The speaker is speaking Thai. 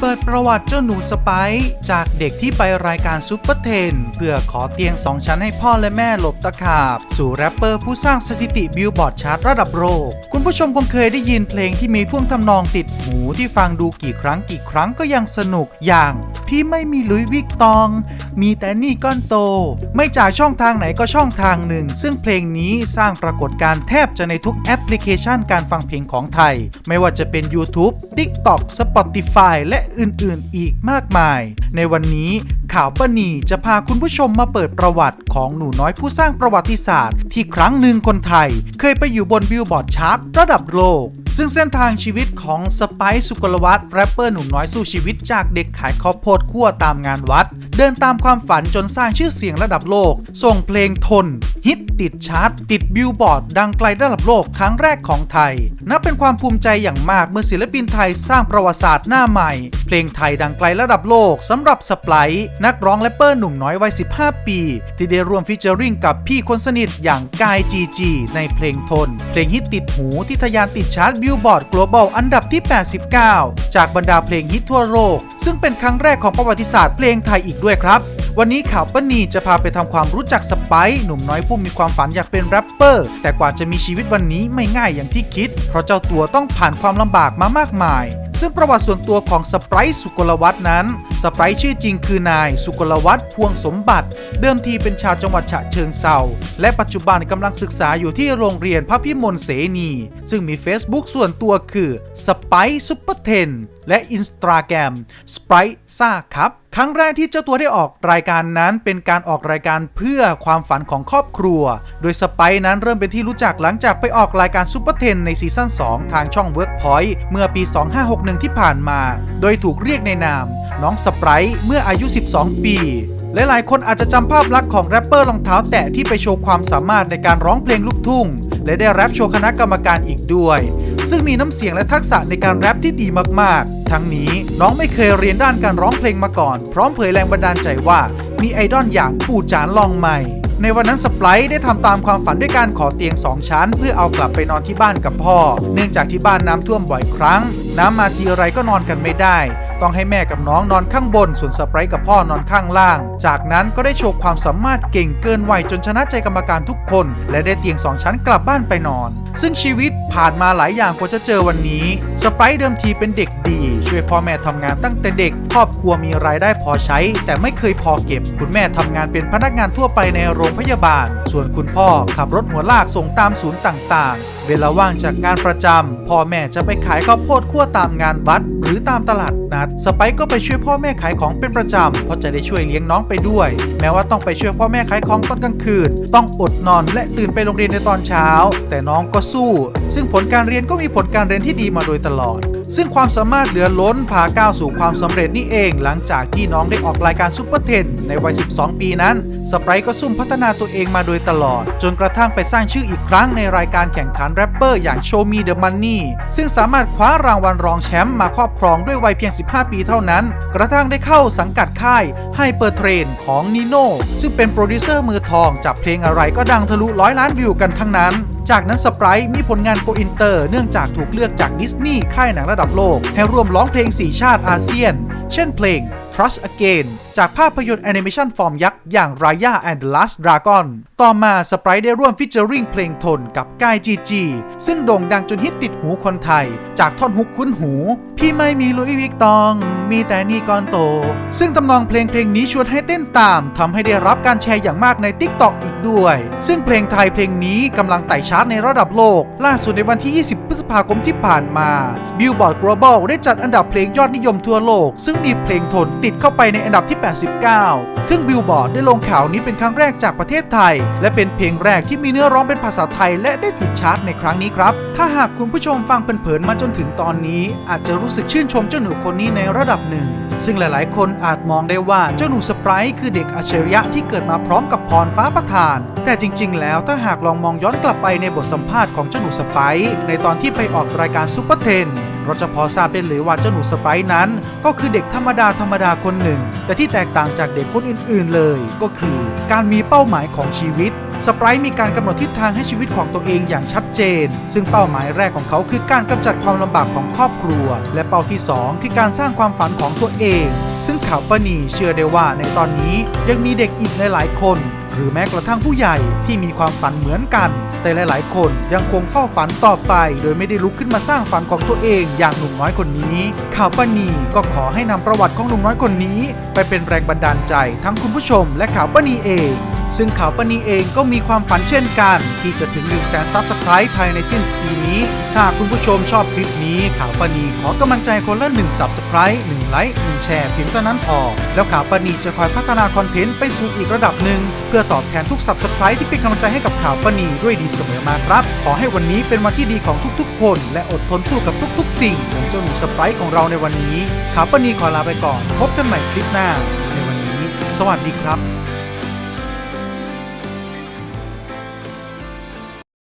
เปิดประวัติเจ้าหนูสไปซ์จากเด็กที่ไปรายการซุปเปอร์เทนเพื่อขอเตียงสองชั้นให้พ่อและแม่หลบตะขาบ สู่แรปเปอร์ผู้สร้างสถิติบิลบอร์ดชาร์ตระดับโลก ผู้ชมคงเคยได้ยินเพลงที่มีท่วงทำนองติดหูที่ฟังดูกี่ครั้งกี่ครั้งก็ยังสนุกอย่าง พี่ไม่มีลุยวิกตอง มีแต่นี่ก้อนโต ไม่จากช่องทางไหนก็ช่องทางหนึ่ง ซึ่งเพลงนี้สร้างปรากฏการณ์แทบจะในทุกแอปพลิเคชันการฟังเพลงของไทย ไม่ว่าจะเป็น YouTube TikTok Spotify และอื่นๆ อีกมากมาย ในวันนี้ข่าวปนีจะพาคุณผู้ชมมาเปิดประวัติ ของหนูน้อยผู้สร้างประวัติศาสตร์ ที่ครั้งหนึ่งคนไทย เคยไปอยู่บนบิลบอร์ดชาร์ตระดับโลก ซึ่งเส้นทางชีวิตของสไปซ์สุกลวัฒน์แรปเปอร์หนุ่มน้อยสู้ชีวิตจากเด็กขายข้าวโพดคั่วตามงานวัด เดินตามความฝันจนสร้างชื่อเสียงระดับโลก ส่งเพลงทน ฮิตติดชาร์ตติดบิลบอร์ดดังไกลระดับโลกครั้งแรกของไทย นับเป็นความภูมิใจอย่างมากเมื่อศิลปินไทยสร้างประวัติศาสตร์หน้าใหม่ เพลงไทยดังไกลระดับโลกสำหรับสไปซ์นักร้องแรปเปอร์หนุ่มน้อยวัย 15 ปี ที่ได้ร่วมฟีเจอริงกับพี่คนสนิทอย่างกายจีจีในเพลงทน เพลงฮิตติดหูที่ทะยานติดชาร์ตบิลบอร์ด global อันดับที่ 89 จากบรรดาเพลงฮิตทั่วโลก ซึ่งเป็นครั้งแรกของประวัติศาสตร์เพลงไทยอีกด้วยครับ วันนี้ข่าวป้านีจะพาไปทำความรู้จักสไปหนุ่มน้อยผู้มีความฝันอยากเป็นแรปเปอร์ แต่กว่าจะมีชีวิตวันนี้ไม่ง่ายอย่างที่คิด เพราะเจ้าตัวต้องผ่านความลำบากมามากมาย ซึ่งประวัติส่วนตัวของสไปซ์สุกลวัฒน์นั้นสไปซ์ชื่อจริงคือนาย สุกลวัฒน์พวงสมบัติ เดิมทีเป็นชาวจังหวัดฉะเชิงเซาและปัจจุบันกำลังศึกษาอยู่ที่โรงเรียนพระพิมลเสนี ซึ่งมี Facebook ส่วนตัวคือสไปซ์ซุปเปอร์เทนและ Instagram สไปซ์ซ่าครับ ครั้งแรกที่เจ้าตัวได้ออกรายการนั้นเป็นการออกรายการเพื่อความฝันของครอบครัว โดยสไปซ์นั้นเริ่มเป็นที่รู้จักหลังจากไปออกรายการซูเปอร์เทนในซีซั่น2 ทางช่อง Workpoint เมื่อปี 2561 ที่ผ่านมา โดยถูกเรียกในนาม น้องสไปซ์เมื่ออายุ 12 ปีหลายๆ คนอาจจะจำภาพลักษณ์ของแรปเปอร์รองเท้าแตะที่ไปโชว์ความสามารถในการร้องเพลงลูกทุ่ง และได้แรปโชว์คณะกรรมการอีกด้วย ซึ่งมีน้ำเสียงและทักษะในการแรปที่ดีมากๆ ทั้งนี้น้องไม่เคยเรียนด้านการร้องเพลงมาก่อน พร้อมเผยแรงบันดาลใจว่า มีไอดอลอย่างปู่จานลองใหม่ ในวันนั้นสปร์ได้ทำตามความฝันด้วยการขอเตียงสองชั้น เพื่อเอากลับไปนอนที่บ้านกับพ่อ เนื่องจากที่บ้านน้ำท่วมบ่อยครั้ง น้ำมาทีไรก็นอนกันไม่ได้ ต้องให้แม่กับน้องนอนข้างบน ส่วนสไปร์กับพ่อนอนข้างล่าง จากนั้นก็ได้โชว์ความสามารถเก่งเกินวัยจนชนะใจกรรมการทุกคน และได้เตียง2ชั้นกลับบ้านไปนอน ซึ่งชีวิตผ่านมาหลายอย่างกว่าจะเจอวันนี้ สไปร์เดิมทีเป็นเด็กดี ช่วยพ่อแม่ทำงานตั้งแต่เด็ก ครอบครัวมีรายได้พอใช้ แต่ไม่เคยพอเก็บ คุณแม่ทำงานเป็นพนักงานทั่วไปในโรงพยาบาล ส่วนคุณพ่อขับรถหัวลากส่งตามศูนย์ต่างๆ เวลาว่างจากงานประจำพ่อแม่จะไปขายข้าวโพดคั่วตามงานวัด หรือตามตลาดนัดสไปก็ไปช่วยพ่อแม่ขายของเป็นประจำเพราะจะได้ช่วยเลี้ยงน้องไปด้วย แม้ว่าต้องไปช่วยพ่อแม่ขายของตอนกลางคืน ต้องอดนอนและตื่นไปโรงเรียนในตอนเช้า แต่น้องก็สู้ ซึ่งผลการเรียนก็มีผลการเรียนที่ดีมาโดยตลอด ซึ่งความสามารถเหลือล้นพาก้าวสู่ความสำเร็จนี่เอง หลังจากที่น้องได้ออกรายการซุปเปอร์เทนในวัย 12 ปีนั้น สไปร์ก็ซุ่มพัฒนาตัวเองมาโดยตลอด จนกระทั่งไปสร้างชื่ออีกครั้งในรายการแข่งขันแรปเปอร์อย่าง Show Me the Money ซึ่งสามารถคว้ารางวัลรองแชมป์มาครอบครองด้วยวัยเพียง 15 ปีเท่านั้น กระทั่งได้เข้าสังกัดค่ายให้เปอร์เทรนของนีโน่ซึ่งเป็นโปรดิวเซอร์มือทองจับเพลงอะไรก็ดังทะลุร้อยล้านวิวกันทั้งนั้น จากนั้นสปร์มีผลงานโกอินเตอร์ เนื่องจากถูกเลือกจากดิสนีย์ค่ายหนังระดับโลก ให้ร่วมร้องเพลง4ชาติอาเซียนเช่นเพลง Trust Again จากภาพยนตร์แอนิเมชันฟอร์มยักษ์ อย่าง Raya and the Last Dragon ต่อมาสไปร์ได้ร่วมฟิชเจอริงเพลงทนกับกายจีจีซึ่งโด่งดังจนฮิตติดหูคนไทย จากท่อนฮุกคุ้นหู พี่ไม่มีลุยวิกตอง มีแต่นี่กอนโต ซึ่งทำนองเพลงเพลงนี้ชวนให้เต้นตามทำให้ได้รับการแชร์อย่างมากใน TikTok อีกด้วย ซึ่งเพลงไทยเพลงนี้กำลังไต่ชาร์ตในระดับโลก ล่าสุดในวันที่ 20 พฤษภาคมที่ผ่านมา Billboard Global ได้จัดอันดับเพลงยอดนิยมทั่วโลกซึ่งมีเพลงทนติดเข้าไปในอันดับที่ 89 ซึ่ง Billboard ได้ลงข่าวนี้เป็นครั้งแรกจากประเทศไทย และเป็นเพลงแรกที่มีเนื้อร้องเป็นภาษาไทย และได้ติดชาร์ตในครั้งนี้ครับ ถ้าหากคุณผู้ชมฟังเผินๆมาจนถึงตอนนี้ อาจจะรู้สึกชื่นชมเจ้าหนูคนนี้ในระดับหนึ่ง ซึ่งหลายๆ คนอาจมองได้ว่าเจ้าหนูสไปร์คือเด็กอัจฉริยะที่เกิดมาพร้อมกับพรฟ้าประทาน แต่จริง ๆ แล้วถ้าหากลองมองย้อนกลับไปในบทสัมภาษณ์ของเจ้าหนูสไปร์ในตอนที่ไปออกรายการซูเปอร์เทน เราจะพอทราบได้เลยว่าเจ้าหนูสไปร์นั้น ก็คือเด็กธรรมดาธรรมดาคนหนึ่ง แต่ที่แตกต่างจากเด็กคนอื่น ๆ เลย ก็คือการมีเป้าหมายของชีวิตสไปร์มีการกำหนดทิศทางให้ชีวิตของตัวเองอย่างชัดเจน ซึ่งเป้าหมายแรกของเขาคือการกำจัดความลำบากของครอบครัว และเป้าที่สองคือการสร้างความฝันของตัวเอง ซึ่งข่าวปานีเชื่อได้ว่าในตอนนี้ยังมีเด็กอีกหลายๆคน หรือแม้กระทั่งผู้ใหญ่ที่มีความฝันเหมือนกัน แต่หลาย ๆ คนยังคงเฝ้าฝันต่อไป โดยไม่ได้ลุกขึ้นมาสร้างฝันของตัวเอง อย่างหนุ่มน้อยคนนี้ ข่าวปานีก็ขอให้นำประวัติของหนุ่มน้อยคนนี้ ไปเป็นแรงบันดาลใจทั้งคุณผู้ชมและข่าวปานีเอง ซึ่งข่าวปนีเองก็มีความฝันเช่นกัน ที่จะถึง 1 0 0 0 0แสนซับสไครต์ภายในสิ้นปีนี้ ถ้าคุณผู้ชมชอบคลิปนี้ข่าวปนีขอกำลังใจคนละ1 Subscribe 1ไลค์1แชร์เพียงเท่านั้นพอแล้วข่าวปนีจะคอยพัฒนาคอนเทนต์ไปสู่อีกระดับหนึ่ง เพื่อตอบแทนทุก Subscribe ที่เป็นกำลังใจให้กับข่าวปนีด้วยดีเสมอมาครับ ขอให้วันนี้เป็นวันที่ดีของทุกๆ คน และอดทนสู้กับทุก ๆ สิ่งเหมือนเจ้าหนูสไปร์ของเราในวันนี้ข่าวปนีขอลาไปก่อน พบกันใหม่คลิปหน้า ในวันนี้ สวัสดีครับ